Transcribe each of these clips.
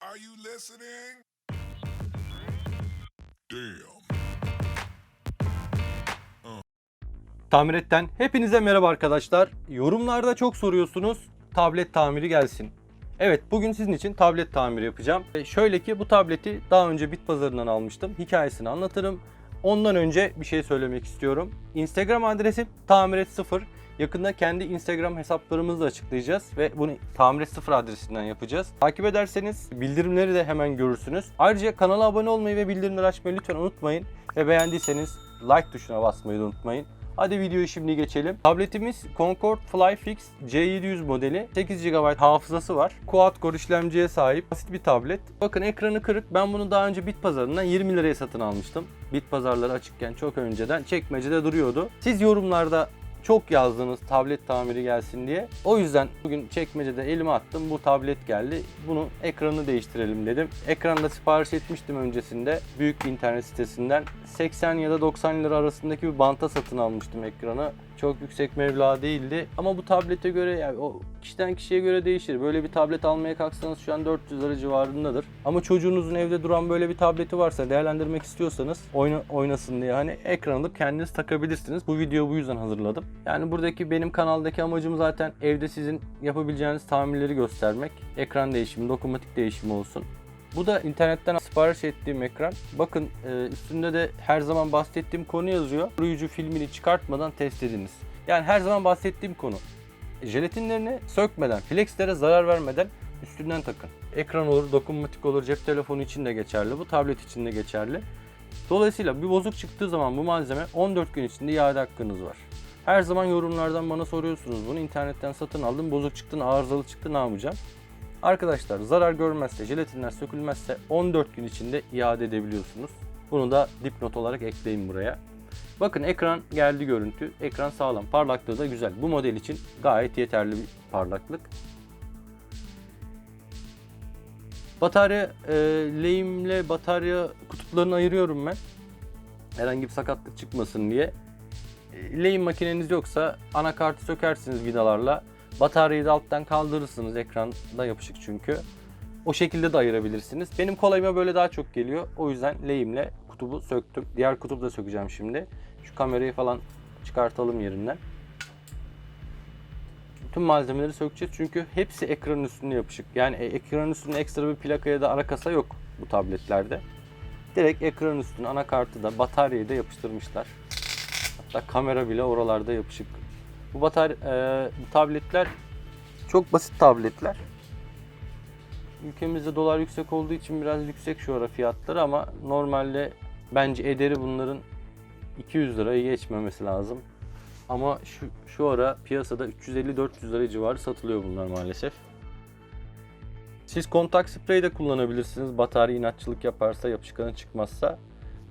Are you listening? Damn. Tamiretten hepinize merhaba arkadaşlar. Yorumlarda çok soruyorsunuz. Tablet tamiri gelsin. Evet bugün sizin için tablet tamiri yapacağım. E, şöyle ki bu tableti daha önce bit pazarından almıştım. Hikayesini anlatırım. Ondan önce bir şey söylemek istiyorum. Instagram adresim tamiret0. Yakında kendi Instagram hesaplarımızı da açıklayacağız ve bunu tamiret0 adresinden yapacağız. Takip ederseniz bildirimleri de hemen görürsünüz. Ayrıca kanala abone olmayı ve bildirimleri açmayı lütfen unutmayın. Ve beğendiyseniz like tuşuna basmayı unutmayın. Hadi videoyu şimdi geçelim. Tabletimiz Concord Flyfix C700 modeli. 8 GB hafızası var. Quad Core işlemciye sahip basit bir tablet. Bakın ekranı kırık. Ben bunu daha önce bit pazarından 20 liraya satın almıştım. Bit pazarları açıkken çok önceden çekmecede duruyordu. Siz yorumlarda çok yazdınız tablet tamiri gelsin diye. O yüzden bugün çekmecede elime attım. Bu tablet geldi. Bunu ekranı değiştirelim dedim. Ekranda sipariş etmiştim öncesinde. Büyük internet sitesinden. 80 ya da 90 lira arasındaki bir banta satın almıştım ekranı. Çok yüksek meblağ değildi. Ama bu tablete göre yani o kişiden kişiye göre değişir. Böyle bir tablet almaya kalksanız şu an 400 lira civarındadır. Ama çocuğunuzun evde duran böyle bir tableti varsa değerlendirmek istiyorsanız oyna, oynasın diye hani ekran alıp kendiniz takabilirsiniz. Bu videoyu bu yüzden hazırladım. Yani buradaki benim kanaldaki amacım zaten evde sizin yapabileceğiniz tamirleri göstermek. Ekran değişimi, dokunmatik değişimi olsun. Bu da internetten sipariş ettiğim ekran. Bakın e, üstünde de her zaman bahsettiğim konu yazıyor. Koruyucu filmini çıkartmadan test ediniz. Yani her zaman bahsettiğim konu. Jelatinlerini sökmeden, flexlere zarar vermeden üstünden takın. Ekran olur, dokunmatik olur, cep telefonu için de geçerli. Bu tablet için de geçerli. Dolayısıyla bir bozuk çıktığı zaman bu malzeme 14 gün içinde iade hakkınız var. Her zaman yorumlardan bana soruyorsunuz bunu. internetten satın aldım, bozuk çıktı, arızalı çıktı ne yapacağım? Arkadaşlar zarar görmezse, jelatinler sökülmezse 14 gün içinde iade edebiliyorsunuz. Bunu da dipnot olarak ekleyin buraya. Bakın ekran geldi görüntü. Ekran sağlam. Parlaklığı da güzel. Bu model için gayet yeterli bir parlaklık. Batarya e, lehimle batarya kutuplarını ayırıyorum ben. Herhangi bir sakatlık çıkmasın diye. E, lehim makineniz yoksa anakartı sökersiniz vidalarla. Bataryayı da alttan kaldırırsınız. Ekranda yapışık çünkü. O şekilde de ayırabilirsiniz. Benim kolayıma böyle daha çok geliyor. O yüzden lehimle kutubu söktüm. Diğer kutubu da sökeceğim şimdi. Şu kamerayı falan çıkartalım yerinden. Tüm malzemeleri sökeceğiz çünkü hepsi ekranın üstünde yapışık. Yani e, ekranın üstünde ekstra bir plaka ya da ara kasa yok bu tabletlerde. Direkt ekranın üstüne anakartı da bataryayı da yapıştırmışlar. Hatta kamera bile oralarda yapışık. Bu batarya, e, bu tabletler çok basit tabletler. Ülkemizde dolar yüksek olduğu için biraz yüksek şu ara fiyatları ama normalde bence ederi bunların 200 lirayı geçmemesi lazım. Ama şu, şu ara piyasada 350-400 lira civarı satılıyor bunlar maalesef. Siz kontak sprey de kullanabilirsiniz. Batarya inatçılık yaparsa, yapışkanı çıkmazsa.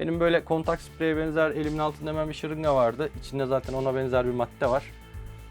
Benim böyle kontak spreye benzer elimin altında hemen bir şırınga vardı. İçinde zaten ona benzer bir madde var.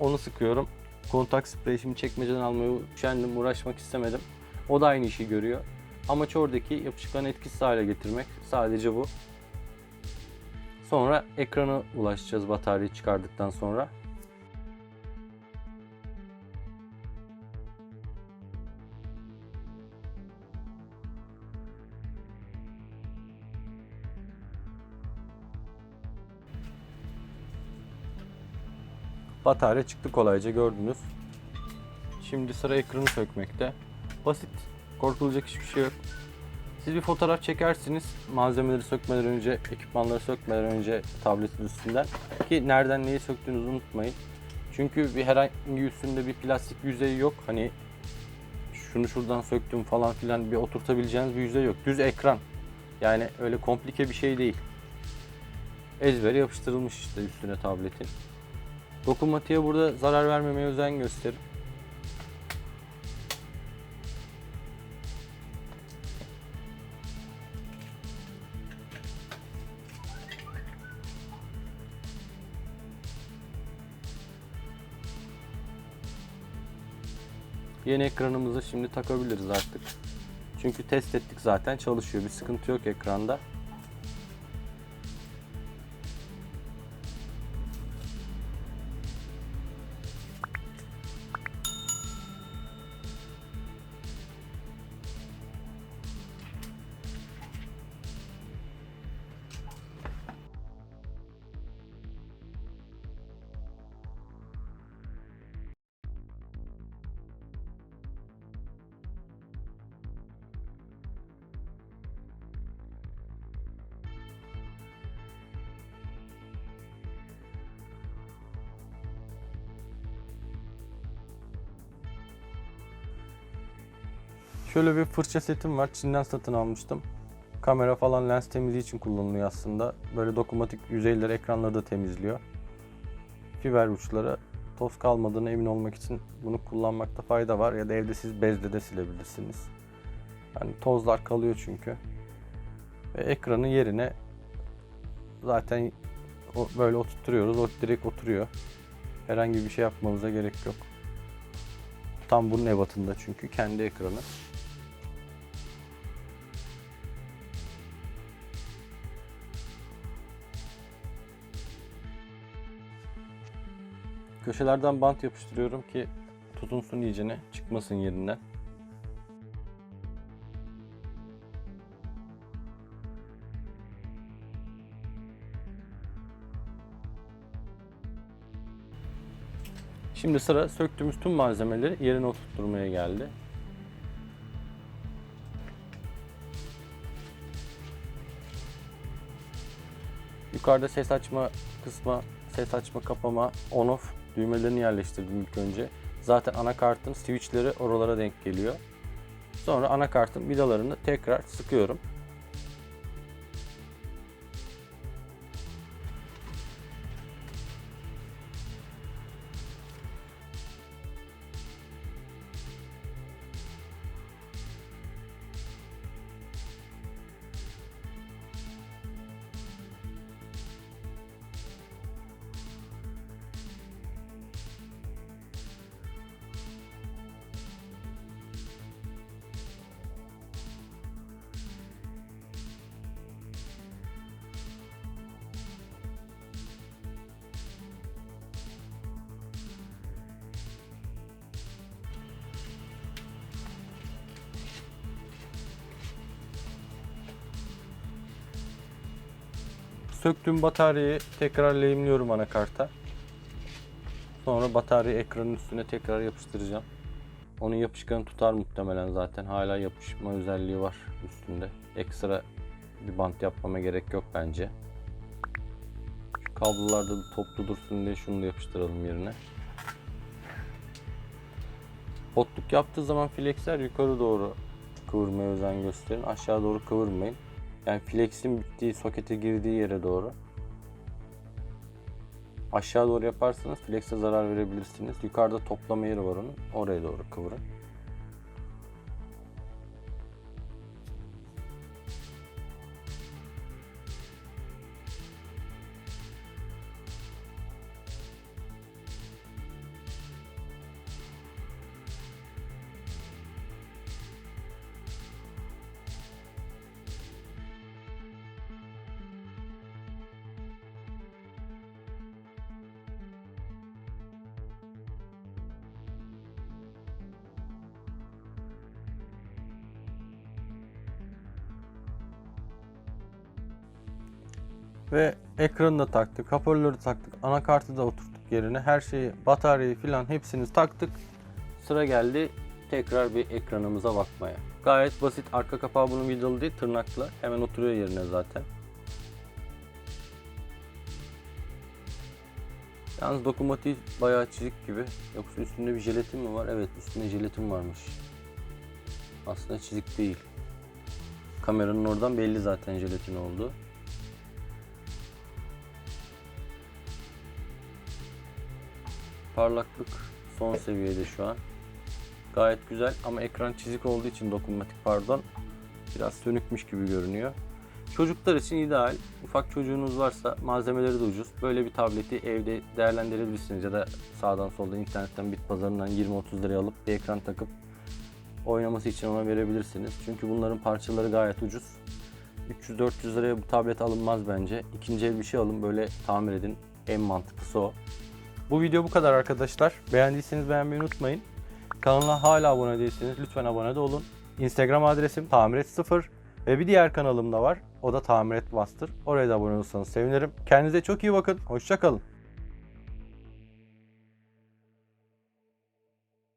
Onu sıkıyorum. Kontak spreyi şimdi çekmeceden almayı üşendim, uğraşmak istemedim. O da aynı işi görüyor. Amaç oradaki yapışkanı etkisiz hale getirmek. Sadece bu. Sonra ekrana ulaşacağız bataryayı çıkardıktan sonra. Batarya çıktı kolayca gördünüz. Şimdi sıra ekranı sökmekte. Basit, korkulacak hiçbir şey yok. Siz bir fotoğraf çekersiniz malzemeleri sökmeden önce, ekipmanları sökmeden önce tabletin üstünden. Ki nereden neyi söktüğünüzü unutmayın. Çünkü bir herhangi üstünde bir plastik yüzeyi yok. Hani şunu şuradan söktüm falan filan bir oturtabileceğiniz bir yüzey yok. Düz ekran. Yani öyle komplike bir şey değil. Ezbere yapıştırılmış işte üstüne tabletin. Dokunmatiğe burada zarar vermemeye özen gösterin. Yeni ekranımızı şimdi takabiliriz artık. Çünkü test ettik zaten çalışıyor. Bir sıkıntı yok ekranda. Şöyle bir fırça setim var. Çin'den satın almıştım. Kamera falan lens temizliği için kullanılıyor aslında. Böyle dokunmatik yüzeyleri, ekranları da temizliyor. Fiber uçları toz kalmadığına emin olmak için bunu kullanmakta fayda var. Ya da evde siz bezle de silebilirsiniz. Hani tozlar kalıyor çünkü. Ve ekranın yerine zaten böyle oturtuyoruz. O direkt oturuyor. Herhangi bir şey yapmamıza gerek yok. Tam bunun ebatında çünkü kendi ekranı. Köşelerden bant yapıştırıyorum ki tutunsun iyicene, çıkmasın yerinden. Şimdi sıra söktüğümüz tüm malzemeleri yerine oturtturmaya geldi. Yukarıda ses açma kısma, ses açma kapama, on off düğmelerini yerleştirdim ilk önce. Zaten anakartın switchleri oralara denk geliyor. Sonra anakartın vidalarını tekrar sıkıyorum. Söktüğüm bataryayı tekrar lehimliyorum anakarta. Sonra bataryayı ekranın üstüne tekrar yapıştıracağım. Onun yapışkanı tutar muhtemelen zaten. Hala yapışma özelliği var üstünde. Ekstra bir bant yapmama gerek yok bence. Şu kablolar da toplu dursun diye şunu da yapıştıralım yerine. Hotluk yaptığı zaman flexler yukarı doğru kıvırmaya özen gösterin. Aşağı doğru kıvırmayın. Yani flex'in bittiği, sokete girdiği yere doğru. Aşağı doğru yaparsanız flex'e zarar verebilirsiniz. Yukarıda toplama yeri var onun. Oraya doğru kıvırın. Ve ekranı da taktık, hoparlörü taktık, anakartı da oturttuk yerine. Her şeyi, bataryayı filan hepsini taktık. Sıra geldi tekrar bir ekranımıza bakmaya. Gayet basit. Arka kapağı bunun vidalı değil, tırnaklı. Hemen oturuyor yerine zaten. Yalnız dokunmatiği bayağı çizik gibi. Yoksa üstünde bir jelatin mi var? Evet, üstünde jelatin varmış. Aslında çizik değil. Kameranın oradan belli zaten jelatin oldu. Parlaklık son seviyede şu an. Gayet güzel ama ekran çizik olduğu için dokunmatik pardon biraz sönükmüş gibi görünüyor. Çocuklar için ideal. Ufak çocuğunuz varsa malzemeleri de ucuz. Böyle bir tableti evde değerlendirebilirsiniz ya da sağdan soldan internetten bit pazarından 20-30 liraya alıp bir ekran takıp oynaması için ona verebilirsiniz. Çünkü bunların parçaları gayet ucuz. 300-400 liraya bu tablet alınmaz bence. İkinci el bir şey alın böyle tamir edin. En mantıklısı o. Bu video bu kadar arkadaşlar. Beğendiyseniz beğenmeyi unutmayın. Kanala hala abone değilseniz lütfen abone de olun. Instagram adresim tamiret0 ve bir diğer kanalım da var. O da Tamiret Master. Oraya da abone olursanız sevinirim. Kendinize çok iyi bakın. Hoşçakalın.